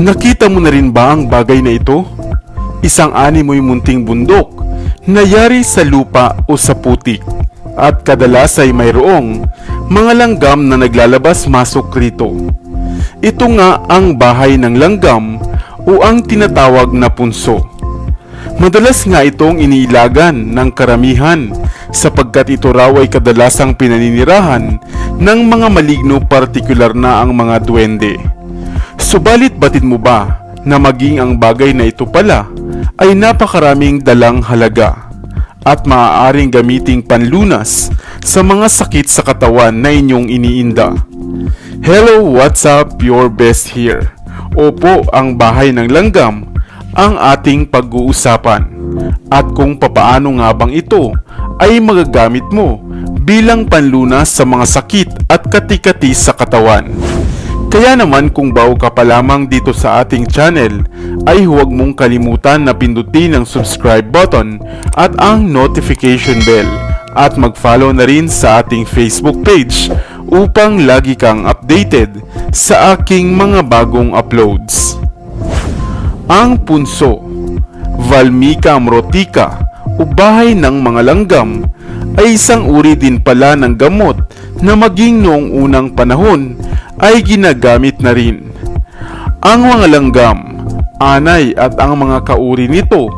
Nakita mo na rin ba ang bagay na ito? Isang animoy munting bundok na yari sa lupa o sa putik at kadalas ay mayroong mga langgam na naglalabas masok rito. Ito nga ang bahay ng langgam o ang tinatawag na punso. Madalas nga itong iniilagan ng karamihan sapagkat ito raw ay kadalasang pinaninirahan ng mga maligno partikular na ang mga duwende. Subalit batid mo ba na maging ang bagay na ito pala ay napakaraming dalang halaga at maaaring gamiting panlunas sa mga sakit sa katawan na inyong iniinda. Hello, what's up? Your best here. Opo, ang bahay ng langgam ang ating pag-uusapan at kung papaano nga bang ito ay magagamit mo bilang panlunas sa mga sakit at katikati sa katawan. Kaya naman kung bago ka pa lamang dito sa ating channel ay huwag mong kalimutan na pindutin ang subscribe button at ang notification bell at mag-follow na rin sa ating Facebook page upang lagi kang updated sa aking mga bagong uploads. Ang punso, Valmica amrotica o bahay ng mga langgam ay isang uri din pala ng gamot na maging noong unang panahon ay ginagamit na rin. Ang mga langgam, anay at ang mga kauri nito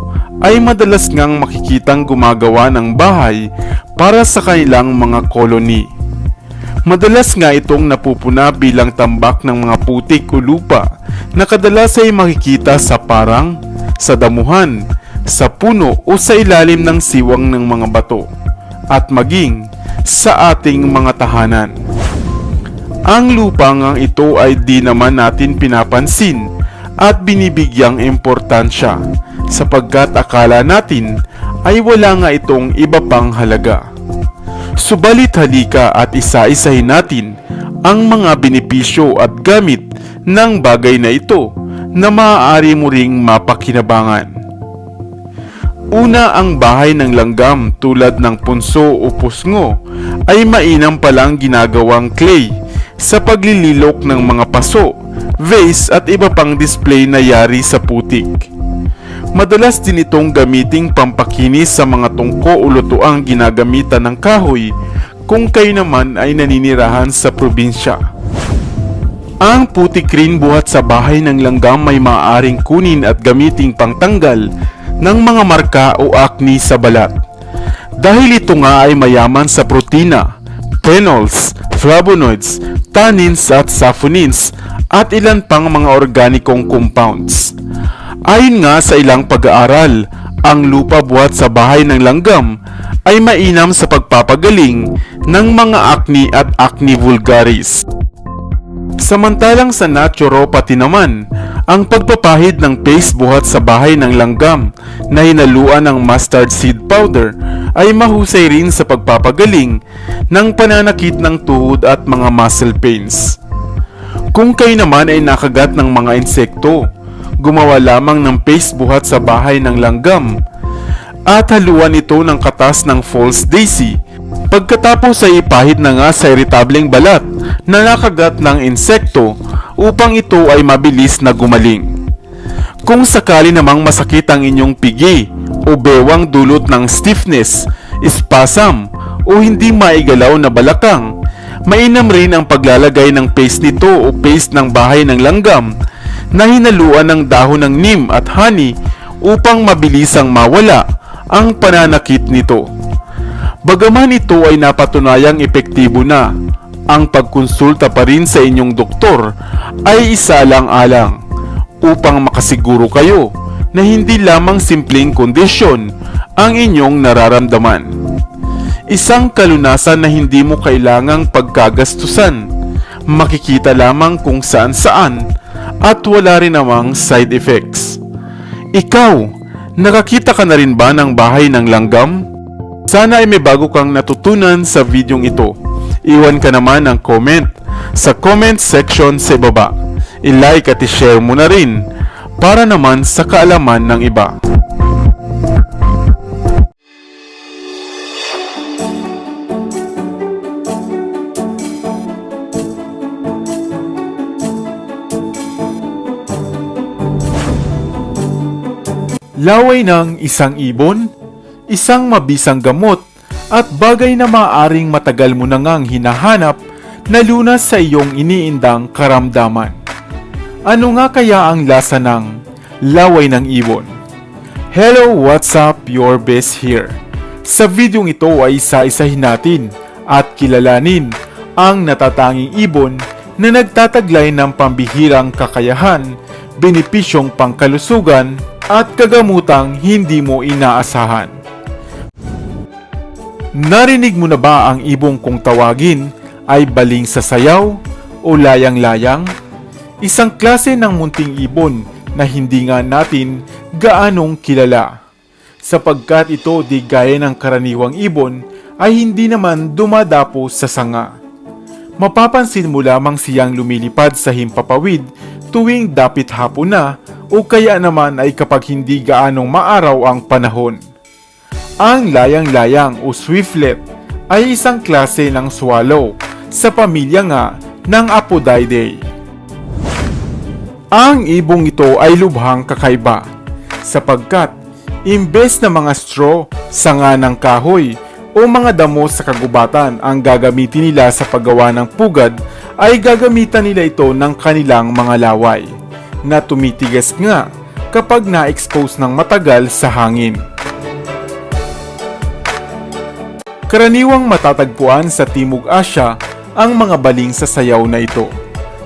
ay madalas ngang makikitang gumagawa ng bahay para sa kanilang mga koloni. Madalas nga itong napupuna bilang tambak ng mga putik o lupa na kadalas ay makikita sa parang, sa damuhan, sa puno o sa ilalim ng siwang ng mga bato at maging sa ating mga tahanan. Ang lupa nga ito ay di naman natin pinapansin at binibigyang importansya sapagkat akala natin ay wala nga itong iba pang halaga. Subalit halika at isa-isahin natin ang mga benepisyo at gamit ng bagay na ito na maaari mo ring mapakinabangan. Una ang bahay ng langgam tulad ng punso o pusngo ay mainam palang ginagawang clay sa paglililok ng mga paso, vase at iba pang display na yari sa putik. Madalas din itong gamiting pampakinis sa mga tungko o lutuang ginagamitan ng kahoy kung kayo naman ay naninirahan sa probinsya. Ang putik rin buhat sa bahay ng langgam may maaaring kunin at gamiting pangtanggal ng mga marka o acne sa balat. Dahil ito nga ay mayaman sa protina, phenols, flavonoids, tannins at saponins at ilan pang mga organikong compounds. Ayon nga sa ilang pag-aaral, ang lupa buhat sa bahay ng langgam ay mainam sa pagpapagaling ng mga acne at acne vulgaris. Samantalang sa naturopathy naman, ang pagpapahid ng paste buhat sa bahay ng langgam na hinaluan ng mustard seed powder ay mahusay rin sa pagpapagaling ng pananakit ng tuhod at mga muscle pains. Kung kayo naman ay nakagat ng mga insekto, gumawa lamang ng paste buhat sa bahay ng langgam at haluan ito ng katas ng false daisy Pagkatapos ay ipahid na nga sa irritableng balat na nakagat ng insekto upang ito ay mabilis na gumaling. Kung sakali namang masakit ang inyong pigi o bewang dulot ng stiffness, spasm o hindi maigalaw na balakang, mainam rin ang paglalagay ng paste nito o paste ng bahay ng langgam na hinaluan ng dahon ng neem at honey upang mabilisang mawala ang pananakit nito. Bagaman ito ay napatunayang epektibo na, ang pagkonsulta pa rin sa inyong doktor ay isa lang alang upang makasiguro kayo na hindi lamang simpleng kondisyon ang inyong nararamdaman. Isang kalunasan na hindi mo kailangang pagkagastusan, makikita lamang kung saan saan at wala rin namang side effects. Ikaw, nakakita ka na rin ba ng bahay ng langgam? Sana ay may bago kang natutunan sa videong ito. Iwan ka naman ng comment sa comment section sa baba. I-like at i-share mo na rin para naman sa kaalaman ng iba. Laway ng isang ibon, isang mabisang gamot, at bagay na maaring matagal mo na ngang hinahanap na lunas sa iyong iniindang karamdaman. Ano nga kaya ang lasa ng laway ng ibon? Hello, what's up? Your best here. Sa videong ito ay isa-isahin natin at kilalanin ang natatanging ibon na nagtataglay ng pambihirang kakayahan, benepisyong pangkalusugan at kagamutang hindi mo inaasahan. Narinig mo na ba ang ibong kung tawagin ay baling sa sayaw o layang-layang? Isang klase ng munting ibon na hindi nga natin gaanong kilala. Sapagkat ito di gaya ng karaniwang ibon ay hindi naman dumadapo sa sanga. Mapapansin mo lamang siyang lumilipad sa himpapawid tuwing dapit hapon na o kaya naman ay kapag hindi gaanong maaraw ang panahon. Ang layang-layang o swiftlet ay isang klase ng swallow sa pamilya nga ng Apodydae. Ang ibong ito ay lubhang kakaiba sapagkat imbes na mga straw, sanga ng kahoy o mga damo sa kagubatan ang gagamitin nila sa paggawa ng pugad ay gagamitan nila ito ng kanilang mga laway na tumitigas nga kapag na-expose ng matagal sa hangin. Karaniwang matatagpuan sa Timog Asya ang mga baling sa sayaw na ito.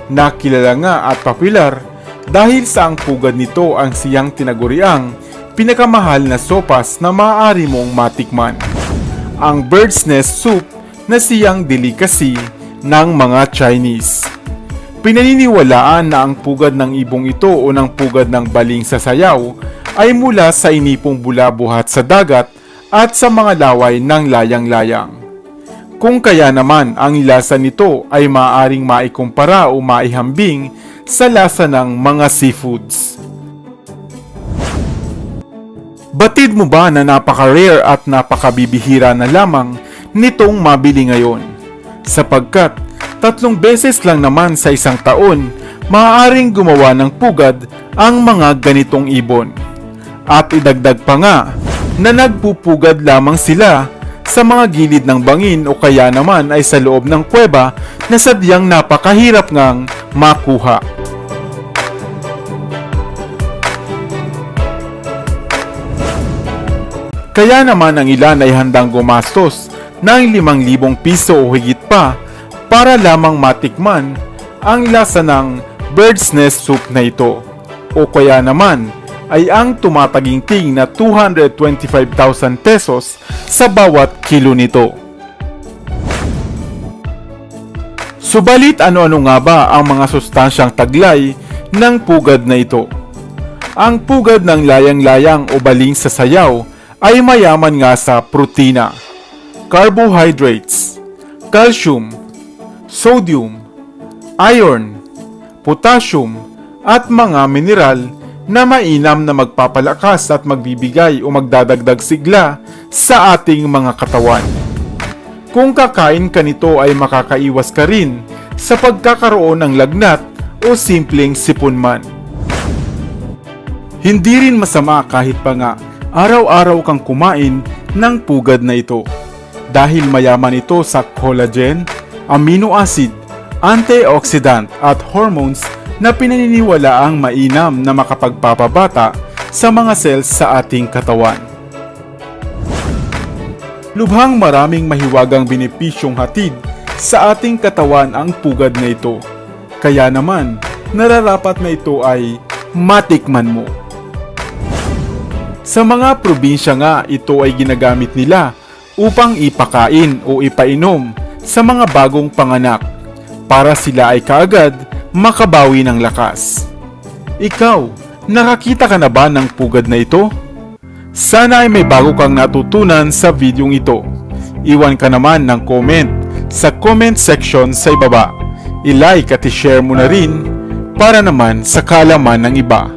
Nakilala nga at popular dahil sa ang pugad nito ang siyang tinaguriang pinakamahal na sopas na maaari mong matikman. Ang bird's nest soup na siyang delicacy ng mga Chinese. Pinaniniwalaan na ang pugad ng ibong ito o ng pugad ng baling sa sayaw ay mula sa inipong bulabuhat sa dagat at sa mga laway ng layang-layang. Kung kaya naman ang lasa nito ay maaaring maikumpara o maihambing sa lasa ng mga seafoods. Batid mo ba na napaka-rare at napakabibihira na lamang nitong mabili ngayon? Sapagkat tatlong beses lang naman sa isang taon maaaring gumawa ng pugad ang mga ganitong ibon. At idagdag pa nga na nagpupugad lamang sila sa mga gilid ng bangin o kaya naman ay sa loob ng kuweba na sadyang napakahirap ngang makuha. Kaya naman ang ilan ay handang gumastos ng 5,000 piso o higit pa para lamang matikman ang lasa ng bird's nest soup na ito. O kaya naman ay ang tumataginting na 225,000 pesos sa bawat kilo nito. Subalit ano-ano nga ba ang mga sustansyang taglay ng pugad na ito? Ang pugad ng layang-layang o baling sa sayaw ay mayaman nga sa protina, carbohydrates, calcium, sodium, iron, potassium, at mga mineral na mainam na magpapalakas at magbibigay o magdadagdag sigla sa ating mga katawan. Kung kakain ka nito ay makakaiwas ka rin sa pagkakaroon ng lagnat o simpleng sipon man. Hindi rin masama kahit pa nga araw-araw kang kumain ng pugad na ito dahil mayaman ito sa collagen, amino acid, antioxidant at hormones na pinaniniwalaang mainam na makapagpapabata sa mga cells sa ating katawan. Lubhang maraming mahiwagang benepisyong hatid sa ating katawan ang pugad na ito. Kaya naman, nararapat na ito ay matikman mo. Sa mga probinsya nga, ito ay ginagamit nila upang ipakain o ipainom sa mga bagong panganak para sila ay kaagad makabawi ng lakas. Ikaw, nakakita ka na ba ng pugad na ito? Sana ay may bago kang natutunan sa videong ito. Iwan ka naman ng comment sa comment section sa ibaba. I-like at i-share mo na rin para naman sa kaalaman ng iba.